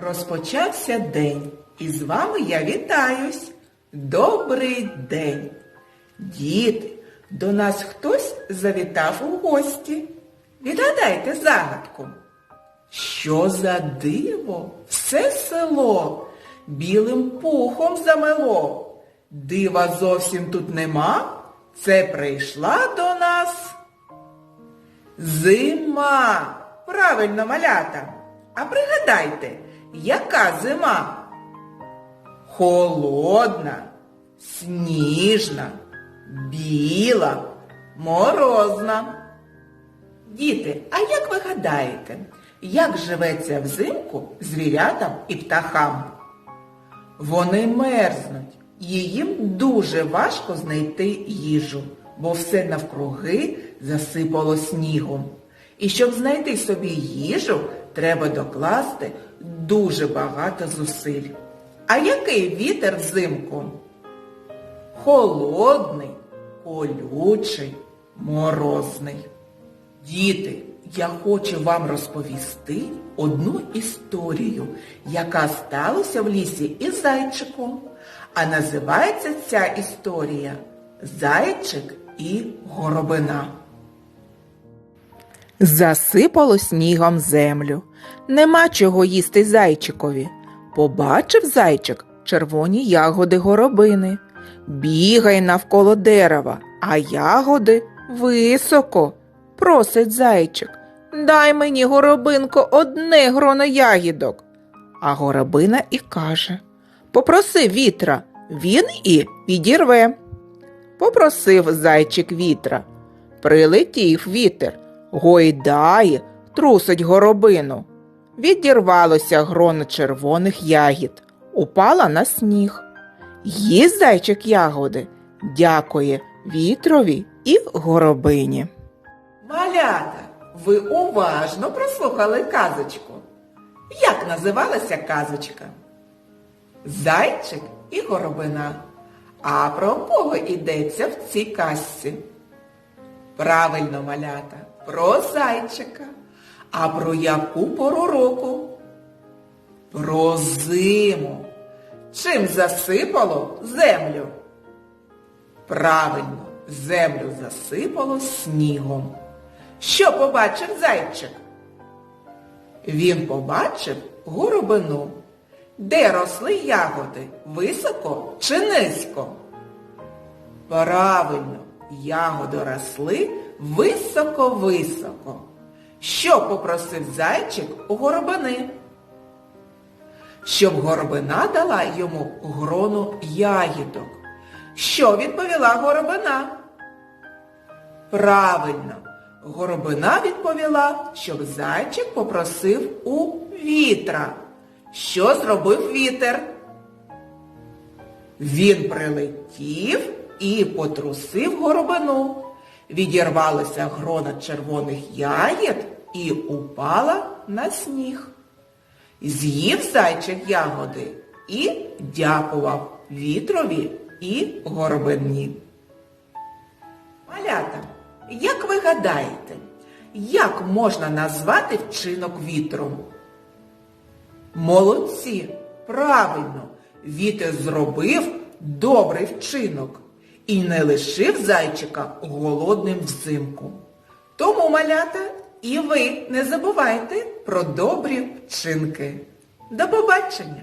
Розпочався день, і з вами я вітаюсь. Добрий день. Діти, до нас хтось завітав у гості. Відгадайте загадку. Що за диво? Все село білим пухом замело. Дива зовсім тут нема. Це прийшла до нас Зима! Правильно, малята. А пригадайте, яка зима? Холодна, сніжна, біла, морозна. Діти, а як ви гадаєте, як живеться взимку звірятам і птахам? Вони мерзнуть, і їм дуже важко знайти їжу, бо все навкруги засипало снігом. І щоб знайти собі їжу, треба докласти дуже багато зусиль. А який вітер взимку? Холодний, колючий, морозний. Діти, я хочу вам розповісти одну історію, яка сталася в лісі із зайчиком. А називається ця історія Зайчик і горобина. Засипало снігом землю. Нема чого їсти зайчикові. Побачив зайчик червоні ягоди горобини. Бігає навколо дерева, а ягоди високо. Просить зайчик. Дай мені, горобинко, одне гроно ягідок. А горобина і каже Попроси вітра, він і підірве. Попросив зайчик вітра. Прилетів вітер, гойдає, трусить горобину. Відірвалося гроно червоних ягід, упала на сніг. Їсть зайчик ягоди, дякує вітрові і горобині. Малята, ви уважно прослухали казочку. Як називалася казочка? Зайчик і горобина. А про кого йдеться в цій казці? Правильно, малята, про зайчика. А про яку пору року? Про зиму. Чим засипало землю? Правильно, землю засипало снігом. Що побачив зайчик? Він побачив горобину. Де росли ягоди? Високо чи низько? Правильно, ягоди росли високо-високо. Що попросив зайчик у горобини? Щоб горобина дала йому грону ягідок. Що відповіла горобина? Правильно, горобина відповіла, щоб зайчик попросив у вітра. Що зробив вітер? Він прилетів і потрусив горобину. Відірвалася грона червоних ягід і упала на сніг. З'їв зайчик ягоди і дякував вітрові і горобині. Малята, як ви гадаєте, як можна назвати вчинок вітром? Молодці, правильно, вітер зробив добрий вчинок і не лишив зайчика голодним взимку. Тому, малята, і ви не забувайте про добрі вчинки. До побачення!